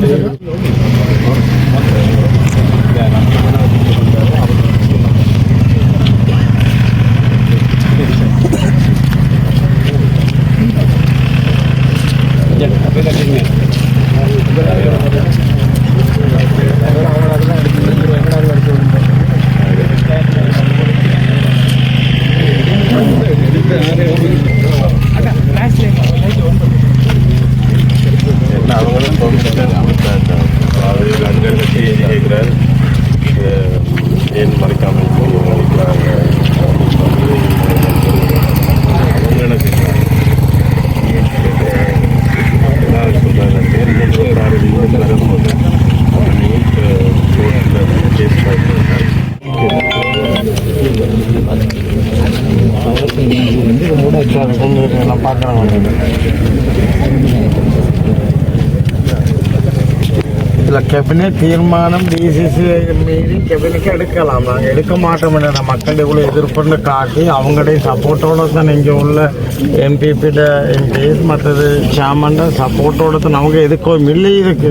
Gracias. அவங்களும் தோன்றிட்டார் அவர் அங்கே செய்தி கேட்குறாரு ஏன் மறைக்காமல் என்ன செய்யறாங்க என்ன சொல்கிறாங்க தேர்தல் சொல்கிறாரு நீங்கள் வரும்போது நீங்கள் கோர்ட்டில் கேஸ் பார்க்குறாங்க நான் பார்க்குறேன் இல்லை கெபினட் தீர்மானம் டிசிசி மீறி கெபினுக்கு எடுக்கலாம். நாங்கள் எடுக்க மாட்டோம் என்ன மக்கள் இவ்வளோ எதிர்ப்புன்னு காட்டி அவங்களுடைய சப்போர்ட்டோட தான் இங்கே உள்ள எம்பிபிட எம்பிஸ் மற்றது சேர்மன் சப்போர்ட்டோட தான் அவங்க எதுக்கும் இல்லை இதுக்கு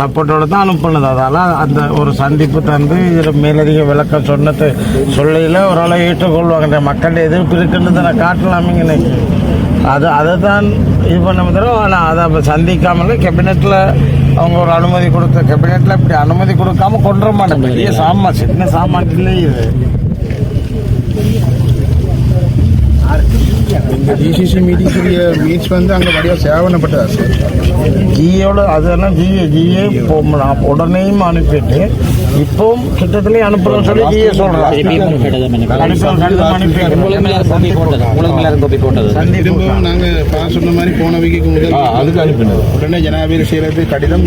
சப்போர்ட்டோட தான் அனுப்புனது. அதால் அந்த ஒரு சந்திப்பு தந்து இதில் மேலதிக விளக்கம் சொன்னது சொல்லையில் ஓரளவு ஏற்றுக்கொள்வாங்க. இந்த மக்கள் எதிர்ப்பு இருக்குன்னு தானே காட்டலாமிங்க இன்னைக்கு. அது அதை தான் இது பண்ண தரும் ஆனால் அதை அப்போ சந்திக்காமல் கேபினெட்டில் அவங்க ஒரு அனுமதி கொடுத்த கேபினெட்டில் இப்படி அனுமதி கொடுக்காம கொண்டுற மாட்டேன். பெரிய சாமான் சின்ன சாமான் இல்லை இது. இந்த ஜிசிசி மீட்டிங்குரிய மீட்ஸ் வந்து அங்கே வழியாக சேவனப்பட்டதா சார்? ஜியோட அதெல்லாம் ஜிஏ ஜிஏ நான் உடனேயும் அனுப்பிட்டு இப்போவும் கிட்டத்திலே அனுப்புறோம் சொல்லி ஜிஏ சொல்கிறான் நாங்கள் பா சொன்ன மாதிரி போன வீக்கு முதல் அதுக்கு அனுப்பினோம் உடனே ஜனாதிபதி செய்கிறது கடிதம்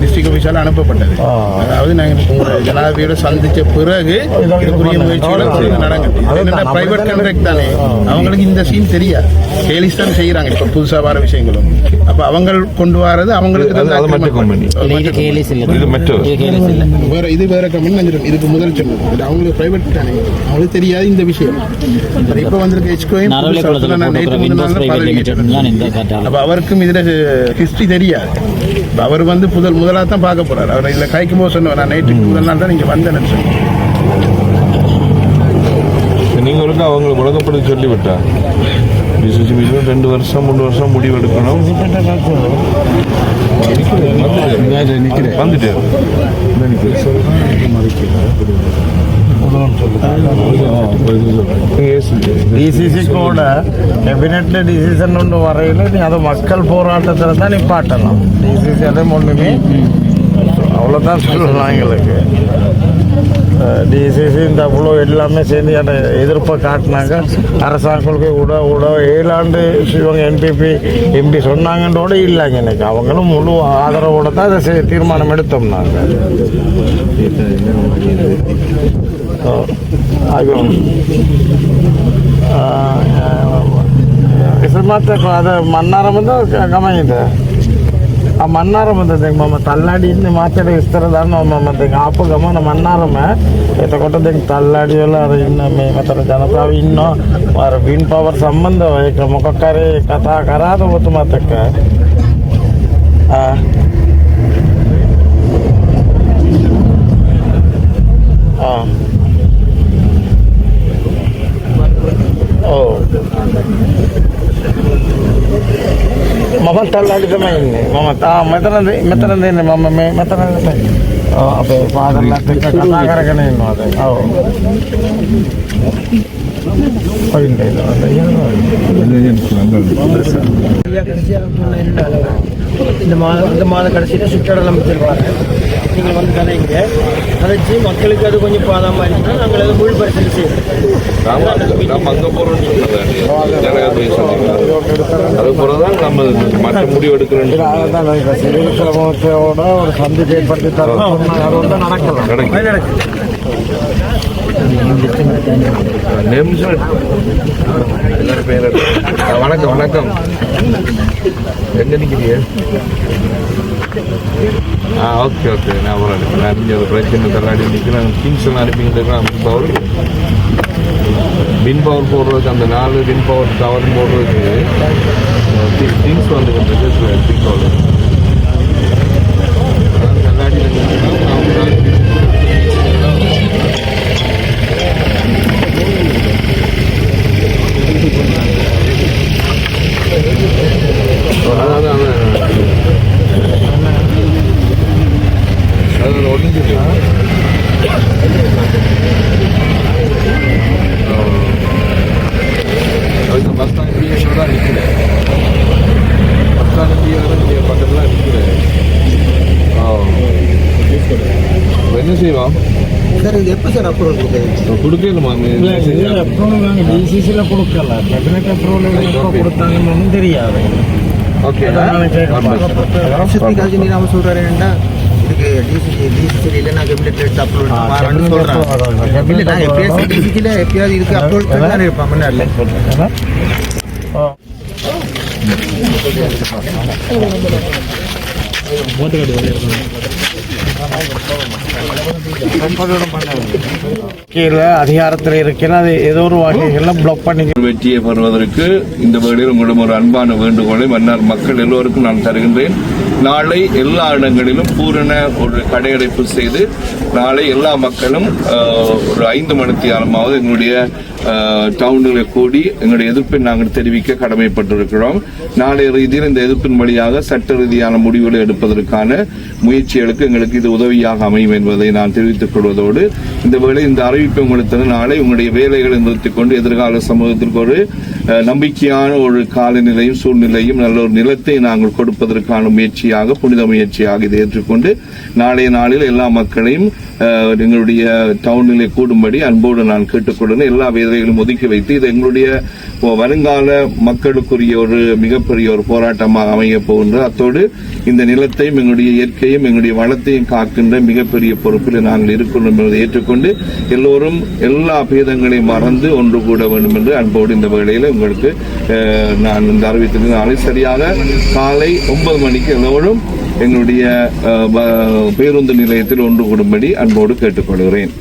டிஸ்ட்ரிக்ட் ஆஃபீஸால் அனுப்பப்பட்டது. அதாவது நாங்கள் ஜனாதிபதியோட சந்திச்ச பிறகு இதுக்குரிய முயற்சிகளை நடக்குது பிரைவேட் கான்ட்ராக்ட் தானே. அவங்களுக்கு இந்த சீன் தெரியாது. சேலிஸ் தான் செய்கிறாங்க இப்போ புதுசாக வர விஷயங்களும். அப்போ அவங்க கொண்டு வரது அவங்களுக்கு வேற இது வேற கம்பெனி இதுக்கு முதல் சொன்னது அவங்களுக்கு பிரைவேட் தானே அவங்களுக்கு தெரியாது இந்த விஷயம். இப்போ வந்திருக்க ஹெச்கோயும். அப்ப அவருக்கும் இதுல ஹிஸ்டரி தெரியாது. அவர் வந்து முதல் முதலாக தான் பார்க்க போறாரு. அவர் இதுல கைக்கும் போது சொன்னவர். நான் நைட்டுக்கு முதல் நாள் தான் நீங்க வந்தேன்னு சொன்னேன். நீங்க ஒருக்கா அவங்களுக்கு உலகப்படுத்தி சொல்லிவிட்டா டிசிசி ரெண்டு வருஷம் மூணு வருஷம் முடிவு எடுக்கணும் வந்துட்டு டிசிசி கூட கேபினெட்ல டிசிஷன் ஒன்று வரையில நீ அதை மக்கள் போராட்டத்தில் தான் நிப்பாட்டலாம். டிசிசி அதே ஒன்றுமே அவ்வளோதான் சொல்லலாம் எங்களுக்கு. டிசிசி இந்த அவ்வளோ எல்லாமே சேர்ந்து என் எதிர்ப்பை காட்டினாங்க அரசாங்கங்களுக்கு உட உட ஏழாண்டு இவங்க எம்பிபி எம்பி சொன்னாங்கன்றோட இல்லைங்க எனக்கு அவங்களும் முழு ஆதரவோடு தான் அதை தீர்மானம் எடுத்தோம் நாங்கள் ஆகும் மாத்திரம் அதை மன்னாரம் வந்து கமையுது ಆ ಮನ್ನಾರ ಬಂದದ ಮಮ್ಮ ತಲ್ಲಾಡಿ ಇನ್ನು ಮಾತಾಡಿ ಇಸ್ತಾರದ ಮಮ್ಮ ಮತ್ತೆ ಆಪು ಗಮನ ಮನ್ನಾರಮ ಎತ್ತ ಕೊಟ್ಟದ ತಲ್ಲಾಡಿ ಎಲ್ಲ ಅದು ಇನ್ನು ಮೇ ಮತ್ತೆ ಜನತಾವ ಇನ್ನು ವಾರ ವಿನ್ ಪವರ್ ಸಂಬಂಧ ಈಗ ಮುಖಕಾರಿ ಕಥಾ ಕರಾದ ಗೊತ್ತು ಮಾತಕ್ಕ ಆ ಹಾಂ ಓ මම තල්ලාඩි තමයි ඉන්නේ මම තා මෙතනද මෙතනද ඉන්නේ මම මේ මෙතන නෙමෙයි. ඔව් අපේ ෆාදර්ලාත් එක්ක කතා කරගෙන ඉන්නවා දැන් ඔව් කොයින්ද இந்த மாத இந்த மாத கடைசியில் சுற்றுலா அமைச்சர் வாங்க நீங்கள் வந்து தானே இங்கே கதைச்சு மக்களுக்கு அது கொஞ்சம் பாதமாக இருந்துச்சுன்னா நாங்கள் அதை முழு பரிசீலனை செய்வோம் நாம நம்ம அங்க போறோம்னு சொன்னது ஜனகத்தை சொன்னீங்க அது போறதான் நம்ம மற்ற முடிவு சிவில் சமூகத்தோட ஒரு சந்திப்பு ஏற்படுத்தி வந்து நடக்கலாம் வணக்கம் வணக்கம். எங்க நிக்கிறீங்க? ஆ ஓகே ஓகே. நான் நான் இங்கே ஒரு பிரச்சனை தள்ளாடி நிற்கிறேன் கிங்ஸ் எல்லாம் பின் பவர் வின் பவர் போடுறதுக்கு அந்த நாலு வின் பவர் டவர் போடுறதுக்கு திங்ஸ் வந்து இருக்கு. பின் செய்வோம் சார் இது எப்போ சார் அப்ரூவல் கொடுக்குறது கொடுக்கணுமா? இல்லை இது அப்ரூவல் நாங்கள் டிசிசியில் கொடுக்கல. கேபினட் அப்ரூவல் எப்போ கொடுத்தாங்கன்னு ஒன்றும் தெரியாது. ஓகே. சக்திகாஜி நாம சொல்றாரு என்னன்னா இதுக்கு டிசிசி டிசிசி இல்லைன்னா கேபினெட் எடுத்து அப்ரூவல் மாறணும்னு ஆகும். இல்லை நான் எப்பயாவது டிசிசியில் எப்பயாவது இதுக்கு அப்ரூவல் தான் இருப்பான் முன்னாடி. ஆ. கீழே அதிகாரத்தில் இருக்கிற அது ஏதோ ஒரு வகைகளில் பிளாக் பண்ணி வெற்றியை பெறுவதற்கு இந்த வேளையில் உங்களிடம் ஒரு அன்பான வேண்டுகோளை மன்னர் மக்கள் எல்லோருக்கும் நான் தருகின்றேன். நாளை எல்லா இடங்களிலும் பூரண ஒரு கடையடைப்பு செய்து நாளை எல்லா மக்களும் ஒரு ஐந்து மணித்தியாலமாவது எங்களுடைய டவுன்களை கூடி எங்களுடைய எதிர்ப்பை நாங்கள் தெரிவிக்க கடமைப்பட்டிருக்கிறோம். நாளைய ரீதியில் இந்த எதிர்ப்பின் வழியாக சட்ட ரீதியான முடிவுகளை எடுப்பதற்கான முயற்சிகளுக்கு எங்களுக்கு இது உதவியாக அமையும் என்பதை நான் தெரிவித்துக் கொள்வதோடு இந்த வேளை இந்த அறிவிப்பை உங்களுக்கு நாளை உங்களுடைய வேலைகளை நிறுத்திக் கொண்டு எதிர்கால சமூகத்திற்கு ஒரு நம்பிக்கையான ஒரு காலநிலையும் சூழ்நிலையும் நல்ல ஒரு நிலத்தை நாங்கள் கொடுப்பதற்கான முயற்சியாக புனித முயற்சியாக இதை ஏற்றுக்கொண்டு நாளைய நாளில் எல்லா மக்களையும் எங்களுடைய டவுனிலே கூடும்படி அன்போடு நான் கேட்டுக்கொள்ள எல்லா வேலைகளும் ஒதுக்கி வைத்து இது எங்களுடைய வருங்கால மக்களுக்குரிய ஒரு மிகப்பெரிய ஒரு போராட்டமாக அமைய போகின்ற அத்தோடு இந்த நிலத்தையும் எங்களுடைய இயற்கையும் எங்களுடைய வளத்தையும் காக்கின்ற மிகப்பெரிய பொறுப்பில் நாங்கள் இருக்கிறோம் என்பதை ஏற்றுக்கொண்டு எல்லோரும் எல்லா பேதங்களையும் மறந்து ஒன்று கூட வேண்டும் என்று அன்போடு இந்த வேளையில் உங்களுக்கு நான் இந்த அறிவித்திருந்த நாளை சரியாக காலை ஒன்பது மணிக்கு எல்லோரும் எங்களுடைய பேருந்து நிலையத்தில் ஒன்று கூடும்படி அன்போடு கேட்டுக்கொள்கிறேன்.